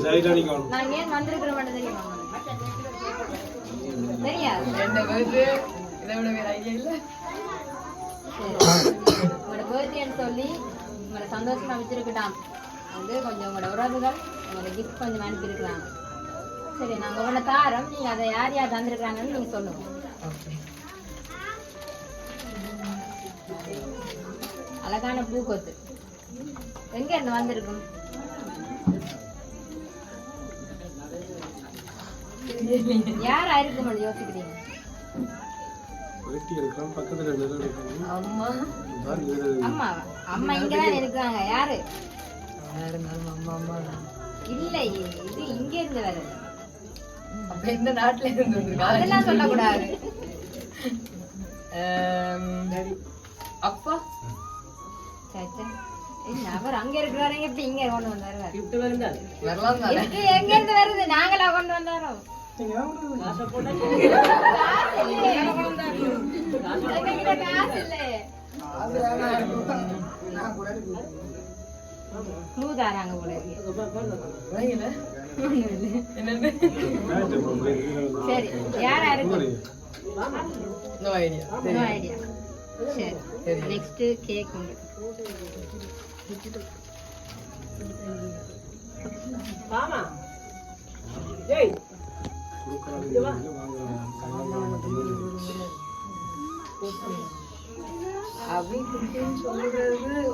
நான் ஏன் வந்திருக்கிற மட்டும் தெரியுமா? உங்களுக்கு? தெரியாது ரெண்டு பேருக்கு இதை விட வேற ஐடியா இல்ல. சரி. உங்களோட பர்த்டேன்னு சொல்லி உங்களை சந்தோஷமா வச்சிருக்கட்டாம் வந்து கொஞ்சம் உங்களோட உறவுகள் உங்களோட கிஃப்ட் கொஞ்சம் அனுப்பியிருக்கிறாங்க சரி நாங்கள் உங்களோட தாரம் நீங்கள் அதை யார் யார் தந்திருக்கிறாங்கன்னு நீங்கள் சொல்லுங்க. ஓகே. அழகான பூக்கொத்து எங்க இருந்து வந்திருக்கும்? யாரா இருக்கும் யோசிக்கிறீங்க? அம்மா. அம்மா அம்மா இங்கதான் இருக்காங்க. யாரு? யாரா இருந்தாலும் அம்மா அம்மா தான். இல்லை இது இங்க இருந்து வருது அப்ப இந்த நாட்டுல இருந்து அதெல்லாம் சொல்லக்கூடாது. அப்பா? சே, சே. என்ன, அவர் அங்க இருக்கிறாரு எப்படி இங்க கொண்டு வந்தாரு? வரலாம் தானே எங்க இருந்து வருது? நாங்களா கொண்டு வந்தாரோ? காசு தாராங்க போல சரி. யார் இருக்கு நோ ஐடியா சரி நெக்ஸ்ட் கேக்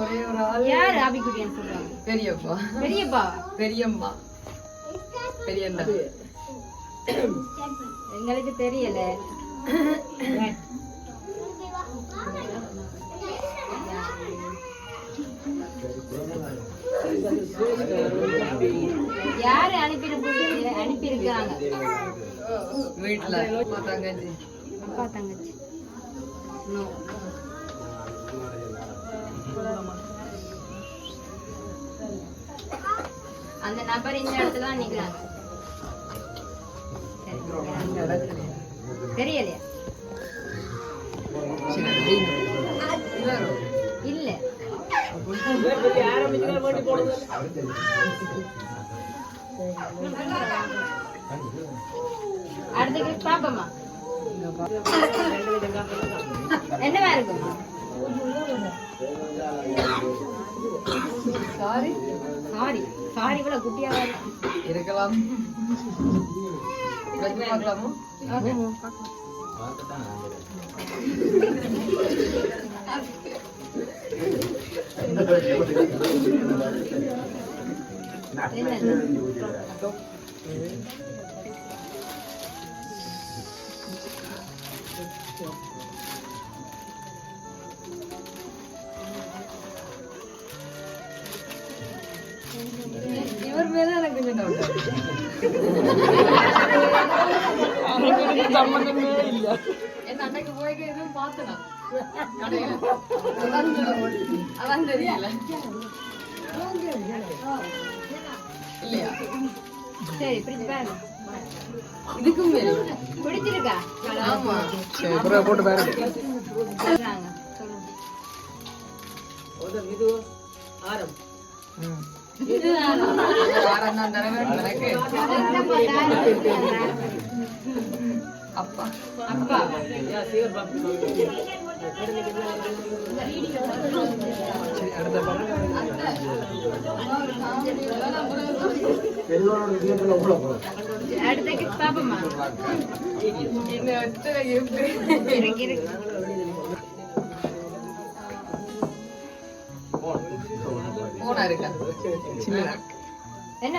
ஒரே ஒரு ஆள் யாரு ஆபிக்குட்டின்னு சொல்றாங்க? பெரியப்பா. பெரியப்பா? பெரியம்மா. பெரியண்ணா எங்களுக்கு தெரியல. யாரு அனுப்பியிருக்கு அனுப்பியிருக்காங்க? வீட்டுல அம்மா தங்கச்சி. அப்பா தங்கச்சி. நோ அந்த நபர் இந்த இடத்துல தான் நிக்கிறாங்க சரி. தெரியலையா சரி, வைங்க. இவரும். இல்ல அடுத்த பாப்பமா என்னவா இருக்கும் சாரி சாரி சாரி இவ்வளவு குட்டியா இருக்கு இருக்கலாம் வச்சு பார்க்கலாமா என்ன இவர் மேல எனக்கு கொஞ்சம் டவுட் என்ன அன்னைக்கு போய்க்கு எதுவும் பார்த்தனா? கடையில அதான் தெரியல இல்லையா? சரி இதுக்கும் பிடிச்சிருக்கா? ஆமா? அப்பா. அப்பா. அடுத்த பாப்பமா இந்த எத்தனை இருக்கு இருக்கு இருக்கு போனா. இருக்கா? சின்னதா என்ன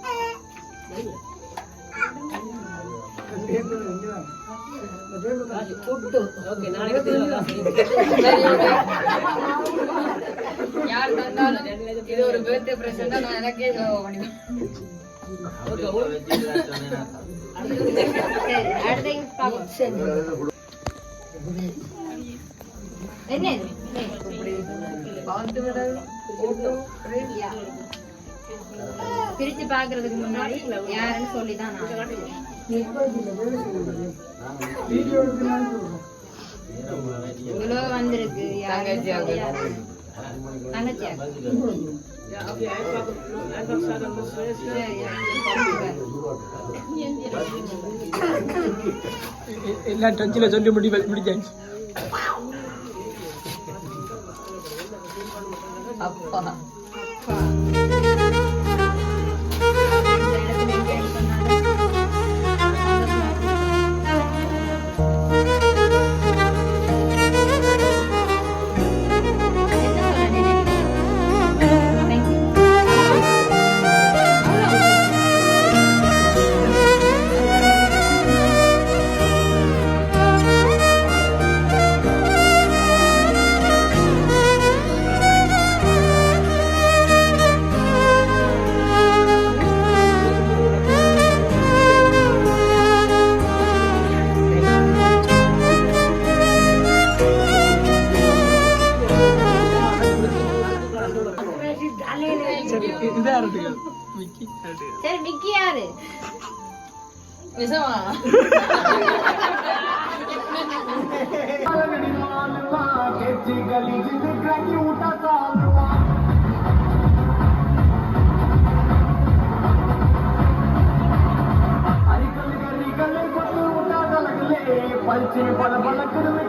யார் தந்தாலும் இது? ஒரு பர்த்டே பிரசன்ட் நான் எனக்கே என்ன பிரிச்சு பாக்குறதுக்கு முன்னாடி யாருன்னு சொல்லிதான் நான் இவ்வளவு வந்திருக்கு தங்கச்சியா? சொல்லி எல்லாம் டச்சில் சொல்லி முடி முடிஞ்சாச்சு. அப்பா. கேரட் மிக்கி கேரட் சரி மிக்கி யாரு நிஜமா பல்ச்சே பல பல குடும்ப